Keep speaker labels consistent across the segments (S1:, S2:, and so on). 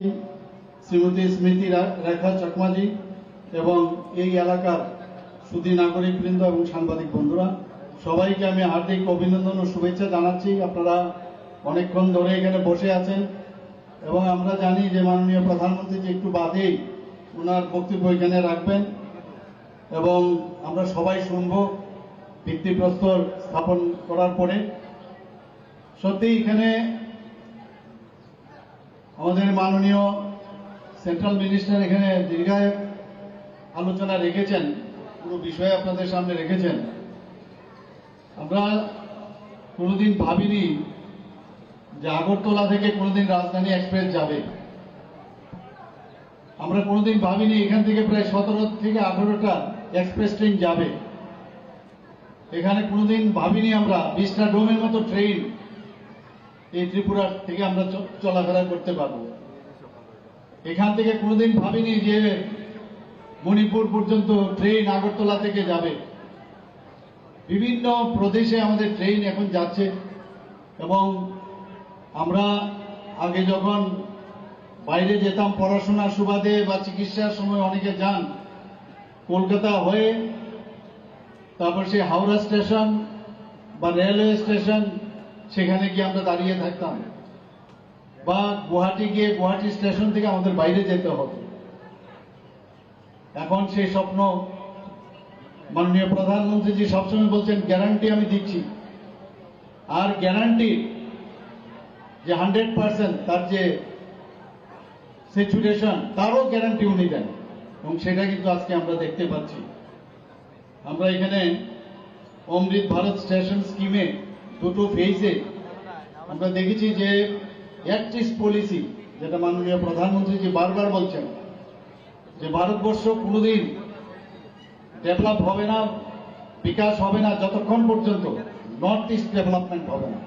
S1: শ্রীমতী স্মৃতি রেখা চাকমাজি এবং এই এলাকার সুদী নাগরিক বৃন্দ এবং সাংবাদিক বন্ধুরা, সবাইকে আমি হার্দিক অভিনন্দন ও শুভেচ্ছা জানাচ্ছি। আপনারা অনেকক্ষণ ধরে এখানে বসে আছেন এবং আমরা জানি যে মাননীয় প্রধানমন্ত্রী যে একটু বাদেই ওনার বক্তব্য এখানে রাখবেন এবং আমরা সবাই শুনব ভিত্তিপ্রস্তর স্থাপন করার পরে। সত্যি এখানে আমাদের মাননীয় সেন্ট্রাল মিনিস্টার এখানে দীর্ঘায় আলোচনা রেখেছেন, পুরো বিষয় আপনাদের সামনে রেখেছেন। আমরা কোনোদিন ভাবিনি যে আগরতলা থেকে কোনোদিন রাজধানী এক্সপ্রেস যাবে। আমরা কোনোদিন ভাবিনি এখান থেকে প্রায় সতেরো থেকে আঠেরোটা এক্সপ্রেস ট্রেন যাবে। এখানে কোনোদিন ভাবিনি আমরা বিশটা ডোমের মতো ট্রেন এই ত্রিপুরা থেকে আমরা চলাফেরা করতে পারব। এখান থেকে কোনোদিন ভাবিনি যে মণিপুর পর্যন্ত ট্রেন আগরতলা থেকে যাবে। বিভিন্ন প্রদেশে আমাদের ট্রেন এখন যাচ্ছে এবং আমরা আগে যখন বাইরে যেতাম পড়াশোনার সুবাদে বা চিকিৎসার সময় অনেকে যান, কলকাতা হয়ে তারপর সে হাওড়া স্টেশন বা রেলওয়ে স্টেশন সেখানে গিয়ে আমরা দাঁড়িয়ে থাকতাম। বা গুয়াহাটি গিয়ে গুয়াহাটি স্টেশন থেকে আমাদের বাইরে যেতে হতো এখন সেই স্বপ্ন মাননীয় প্রধানমন্ত্রীজি সবসময় বলছেন, গ্যারান্টি আমি দিচ্ছি। আর গ্যারান্টি যে হান্ড্রেড পার্সেন্ট তার যে সিচুয়েশন তারও গ্যারান্টি উনি দেন। এবং সেটা কিন্তু আজকে আমরা দেখতে পাচ্ছি। আমরা এখানে অমৃত ভারত স্টেশন স্কিমে দুটো ফেজে আমরা দেখেছি যে একত্রিশ পলিসি যেটা মাননীয় প্রধানমন্ত্রীজি বারবার বলছেন, যে ভারতবর্ষ কোনোদিন ডেভেলপ হবে না, বিকাশ হবে না, যতক্ষণ পর্যন্ত নর্থ ইস্ট ডেভেলপমেন্ট হবে না।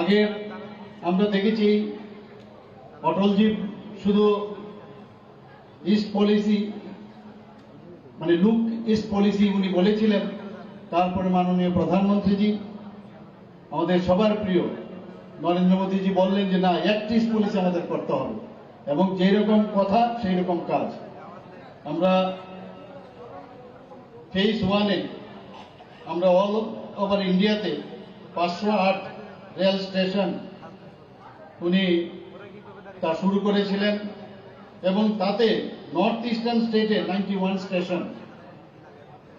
S1: আগে আমরা দেখেছি অটলজি শুধু ইস্ট পলিসি মানে লুক ইস্ট পলিসি উনি বলেছিলেন, তারপরে মাননীয় প্রধানমন্ত্রীজি আমাদের সবার প্রিয় নরেন্দ্র মোদীজি বললেন যে, না একত্রিশ পলিসি আমাদের করতে হবে। এবং যেই রকম কথা সেই রকম কাজ। আমরা ফেজ ওয়ানে আমরা অল ওভার ইন্ডিয়াতে পাঁচশো আট রেল স্টেশন উনি তা শুরু করেছিলেন এবং তাতে নর্থ ইস্টার্ন স্টেটে নাইনটি ওয়ান স্টেশন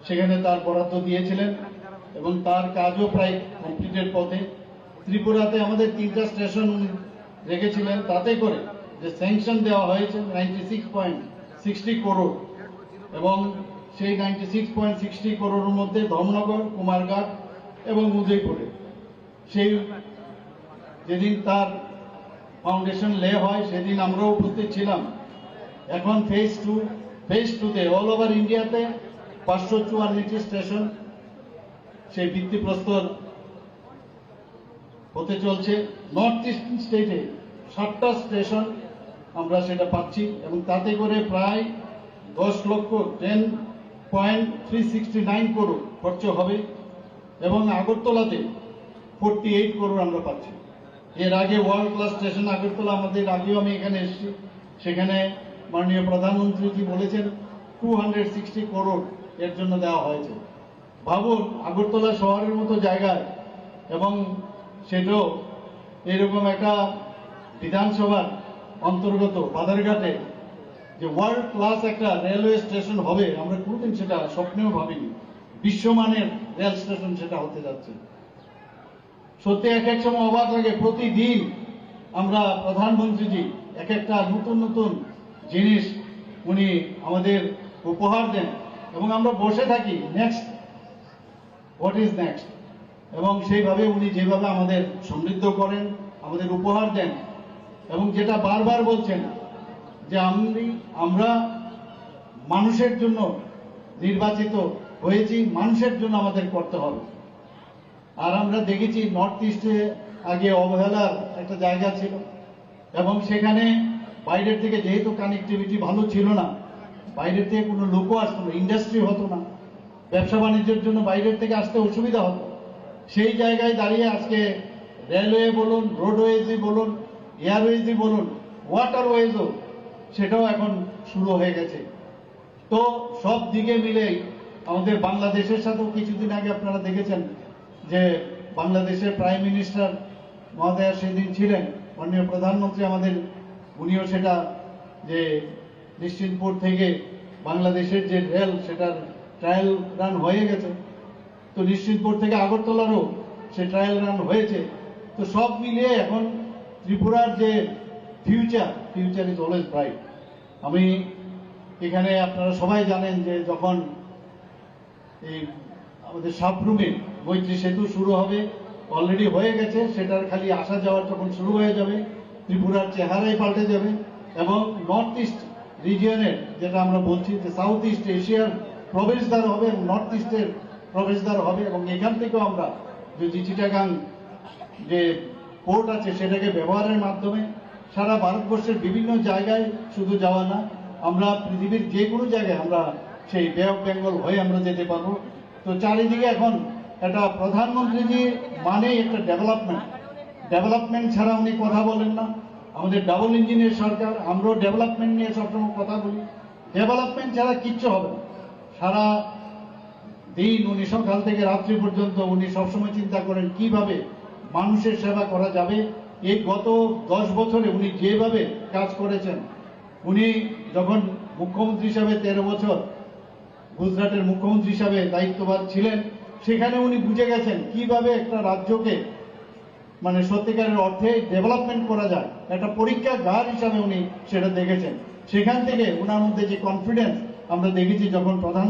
S1: সেখানে তার বরাদ্দ দিয়েছিলেন এবং তার কাজও প্রায় কমপ্লিটের পথে ত্রিপুরাতে আমাদের তিনটা স্টেশন উনি রেখেছিলেন, তাতে করে যে স্যাংশন দেওয়া হয়েছে ninety six point sixty crore এবং সেই নাইনটি সিক্স পয়েন্ট সিক্সটি করোড়ের মধ্যে ধর্মনগর, কুমারঘাট এবং উদয়পুরে। সেই যেদিন তার ফাউন্ডেশন লে হয়, সেদিন আমরাও উপস্থিত ছিলাম। এখন ফেজ টু ফেজ টুতে অল ওভার ইন্ডিয়াতে পাঁচশো চুয়ান্নটি স্টেশন সেই ভিত্তিপ্রস্তর হতে চলছে। নর্থ ইস্ট স্টেটে সাতটা স্টেশন আমরা সেটা পাচ্ছি এবং তাতে করে প্রায় দশ লক্ষ ten point three sixty nine crore খরচ হবে এবং আগরতলাতে ফোরটি এইট করোড় আমরা পাচ্ছি। এর আগে ওয়ার্ল্ড ক্লাস স্টেশন আগরতলা, আমাদের আগেও আমি এখানে এসেছি। সেখানে মাননীয় প্রধানমন্ত্রীজি বলেছেন টু হান্ড্রেড সিক্সটি করোড় এর জন্য দেওয়া হয়েছে। ভাবুন, আগরতলা শহরের মতো জায়গায় এবং সেটাও এরকম একটা বিধানসভার অন্তর্গত বাদারঘাটে যে ওয়ার্ল্ড ক্লাস একটা রেলওয়ে স্টেশন হবে, আমরা কোনোদিন সেটা স্বপ্নেও ভাবিনি। বিশ্বমানের রেল স্টেশন সেটা হতে যাচ্ছে। সত্যি এক এক সময় অবাক লাগে, প্রতিদিন আমরা প্রধানমন্ত্রীজি এক একটা নতুন নতুন জিনিস উনি আমাদের উপহার দেন এবং আমরা বসে থাকি নেক্সট হোয়াট ইজ নেক্সট এবং সেইভাবে উনি যেভাবে আমাদের সমৃদ্ধ করেন, আমাদের উপহার দেন, এবং যেটা বারবার বলছেন যে আমি, আমরা মানুষের জন্য নির্বাচিত হয়েছি, মানুষের জন্য আমাদের করতে হবে। আর আমরা দেখেছি নর্থ ইস্টে আগে অবহেলার একটা জায়গা ছিল, এবং সেখানে বাইরের থেকে যেহেতু কানেক্টিভিটি ভালো ছিল না, বাইরের থেকে কোনো লোকও আসতো না ইন্ডাস্ট্রি হতো না ব্যবসা বাণিজ্যের জন্য বাইরের থেকে আসতে অসুবিধা হতো। সেই জায়গায় দাঁড়িয়ে আজকে রেলওয়ে বলুন রোডওয়েজই বলুন এয়ারওয়েজই বলুন ওয়াটারওয়েজও সেটাও এখন শুরু হয়ে গেছে। তো সব দিকে মিলেই আমাদের বাংলাদেশের সাথেও কিছুদিন আগে আপনারা দেখেছেন যে বাংলাদেশের প্রাইম মিনিস্টার মহোদয়া সেদিন ছিলেন, মাননীয় প্রধানমন্ত্রী আমাদের, উনিও সেটা যে নিশ্চিন্তপুর থেকে বাংলাদেশের যে রেল সেটার ট্রায়াল রান হয়ে গেছে। তো নিশ্চিন্তপুর থেকে আগরতলারও সে ট্রায়াল রান হয়েছে। তো সব মিলিয়ে এখন ত্রিপুরার যে future future is always bright আমি এখানে আপনারা সবাই জানেন যে যখন এই আমাদের সাবরুমে মৈত্রী সেতু শুরু হবে অলরেডি হয়ে গেছে, সেটার খালি আসা যাওয়ার যখন শুরু হয়ে যাবে, ত্রিপুরার চেহারাই পাল্টে যাবে এবং নর্থ ইস্ট রিজিয়নের যেটা আমরা বলছি যে সাউথ ইস্ট এশিয়ার প্রবেশদ্বার হবে নর্থ ইস্টের প্রবেশদ্বার হবে এবং এখান থেকেও আমরা যে চিটাগাং যে পোর্ট আছে সেটাকে ব্যবহারের মাধ্যমে সারা ভারতবর্ষের বিভিন্ন জায়গায় শুধু যাওয়া না, আমরা পৃথিবীর যে কোনো জায়গায় আমরা সেই বে অফ বেঙ্গল হয়ে আমরা যেতে পারব। তো চারিদিকে এখন একটা প্রধানমন্ত্রীজি মানেই একটা ডেভেলপমেন্ট ডেভেলপমেন্ট ছাড়া উনি কথা বলেন না। আমাদের ডাবল ইঞ্জিনের সরকার, আমরাও ডেভেলপমেন্ট নিয়ে সবসময় কথা বলি। ডেভেলপমেন্ট ছাড়া কিচ্ছু হবে না। সারা দিন উনি সকাল থেকে রাত্রি পর্যন্ত উনি সবসময় চিন্তা করেন কীভাবে মানুষের সেবা করা যাবে। এই গত দশ বছরে উনি যেভাবে কাজ করেছেন, উনি যখন মুখ্যমন্ত্রী হিসাবে তেরো বছর গুজরাটের মুখ্যমন্ত্রী হিসাবে দায়িত্ববান ছিলেন, সেখানে উনি বুঝে গেছেন কীভাবে একটা রাজ্যকে মানে সত্যিকারের অর্থে ডেভেলপমেন্ট করা যায়। একটা পরীক্ষা পরীক্ষাগার হিসাবে উনি সেটা দেখেছেন। সেখান থেকে ওনার মধ্যে যে কনফিডেন্স আমরা দেখেছি যখন প্রধান